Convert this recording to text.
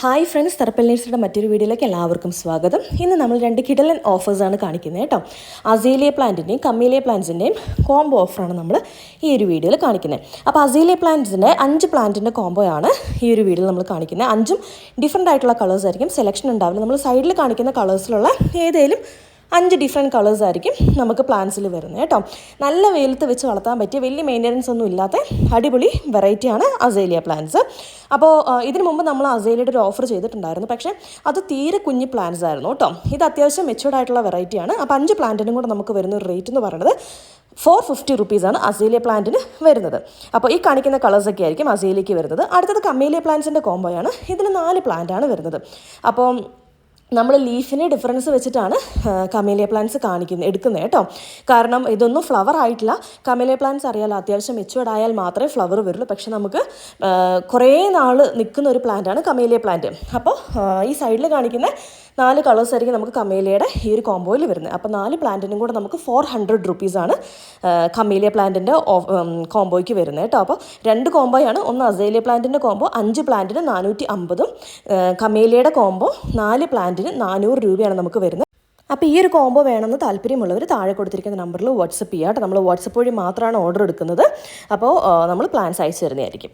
Hi friends തെറപ്പൽ മറ്റൊരു വീഡിയോയിലേക്ക് എല്ലാവർക്കും സ്വാഗതം. ഇന്ന് നമ്മൾ രണ്ട് കിടലൻ ഓഫേഴ്സാണ് കാണിക്കുന്നത് കേട്ടോ. അസീലിയ പ്ലാന്റിന്റെയും കമ്മീലിയ പ്ലാന്റ്സിന്റെയും കോംബോ ഓഫറാണ് നമ്മൾ ഈ ഒരു വീഡിയോയിൽ കാണിക്കുന്നത്. അപ്പോൾ അസീലിയ പ്ലാന്റ്സിന്റെ അഞ്ച് പ്ലാന്റിന്റെ കോംബോ ആണ് ഈ ഒരു വീഡിയോയിൽ നമ്മൾ കാണിക്കുന്നത്. അഞ്ചും ഡിഫറെന്റ് ആയിട്ടുള്ള കളേഴ്സ് ആയിരിക്കും. സെലക്ഷൻ ഉണ്ടാവില്ല. നമ്മൾ സൈഡിൽ കാണിക്കുന്ന കളേഴ്സിലുള്ള ഏതെങ്കിലും അഞ്ച് ഡിഫറെന്റ് കളേഴ്സ് ആയിരിക്കും നമുക്ക് പ്ലാന്റ്സിൽ വരുന്നത് കേട്ടോ. നല്ല വെയിലത്ത് വെച്ച് വളർത്താൻ പറ്റിയ വലിയ മെയിന്റനൻസ് ഒന്നും ഇല്ലാത്ത അടിപൊളി വെറൈറ്റിയാണ് അസേലിയ പ്ലാന്റ്സ് അപ്പോൾ ഇതിനു മുമ്പ് നമ്മൾ അസേലിയുടെ ഒരു ഓഫർ ചെയ്തിട്ടുണ്ടായിരുന്നു. പക്ഷേ അത് തീരെ കുഞ്ഞ് പ്ലാന്റ്സ് ആയിരുന്നു കേട്ടോ. ഇത് അത്യാവശ്യം മെച്ചുവർഡ് ആയിട്ടുള്ള വെറൈറ്റിയാണ് അപ്പോൾ അഞ്ച് പ്ലാന്റിനും കൂടെ നമുക്ക് വരുന്ന ഒരു റേറ്റ് എന്ന് പറയുന്നത് ഫോർ ഫിഫ്റ്റി റുപ്പീസാണ് അസേലിയ പ്ലാന്റിന് വരുന്നത്. അപ്പോൾ ഈ കാണിക്കുന്ന കളേഴ്സൊക്കെ ആയിരിക്കും അസേലിയയ്ക്ക് വരുന്നത്. അടുത്തത് കമ്മേലിയ പ്ലാന്റ്സിന്റെ കോംബോയാണ് ഇതിന് നാല് പ്ലാന്റാണ് വരുന്നത്. അപ്പോൾ നമ്മൾ ലീഫിനെ ഡിഫറൻസ് വെച്ചിട്ടാണ് കമേലിയ പ്ലാന്റ്സ് കാണിക്കുന്നത് എടുക്കുന്നത് കേട്ടോ. കാരണം ഇതൊന്നും ഫ്ലവർ ആയിട്ടില്ല. കമേലിയ പ്ലാന്റ്സ് അറിയാലോ അത്യാവശ്യം മെച്ചുവേർഡ് ആയാൽ മാത്രമേ ഫ്ലവർ വരുള്ളൂ. പക്ഷെ നമുക്ക് കുറേ നാൾ നിൽക്കുന്ന ഒരു പ്ലാന്റാണ് കമേലിയ പ്ലാന്റ് അപ്പോൾ ഈ സൈഡിൽ കാണിക്കുന്ന നാല് കളേഴ്സ് ആയിരിക്കും നമുക്ക് കമേലിയയുടെ ഈ ഒരു കോമ്പോയിൽ വരുന്നത്. അപ്പോൾ നാല് പ്ലാന്റിനും കൂടെ നമുക്ക് ഫോർ ഹൺഡ്രഡ് റുപ്പീസാണ് കമേലിയ പ്ലാന്റിന്റെ കോംബോയ്ക്ക് വരുന്നത് കേട്ടോ. അപ്പോൾ രണ്ട് കോംബോയാണ് ഒന്ന് അസേലിയ പ്ലാന്റിന്റെ കോമ്പോ അഞ്ച് പ്ലാന്റിന് നാനൂറ്റി അമ്പതും കമേലിയയുടെ കോമ്പോ നാല് പ്ലാന്റിന് നാനൂറ് രൂപയാണ് നമുക്ക് വരുന്നത്. അപ്പോൾ ഈ ഒരു കോംബോ വേണമെന്ന് താല്പര്യമുള്ളവർ താഴെ കൊടുത്തിരിക്കുന്ന നമ്പറിൽ വാട്സപ്പ് ചെയ്യാം നമ്മൾ വാട്സപ്പ് വഴി മാത്രമാണ് ഓർഡർ എടുക്കുന്നത്. അപ്പോൾ നമ്മൾ പ്ലാൻസ് അയച്ചു തരുന്നതായിരിക്കും.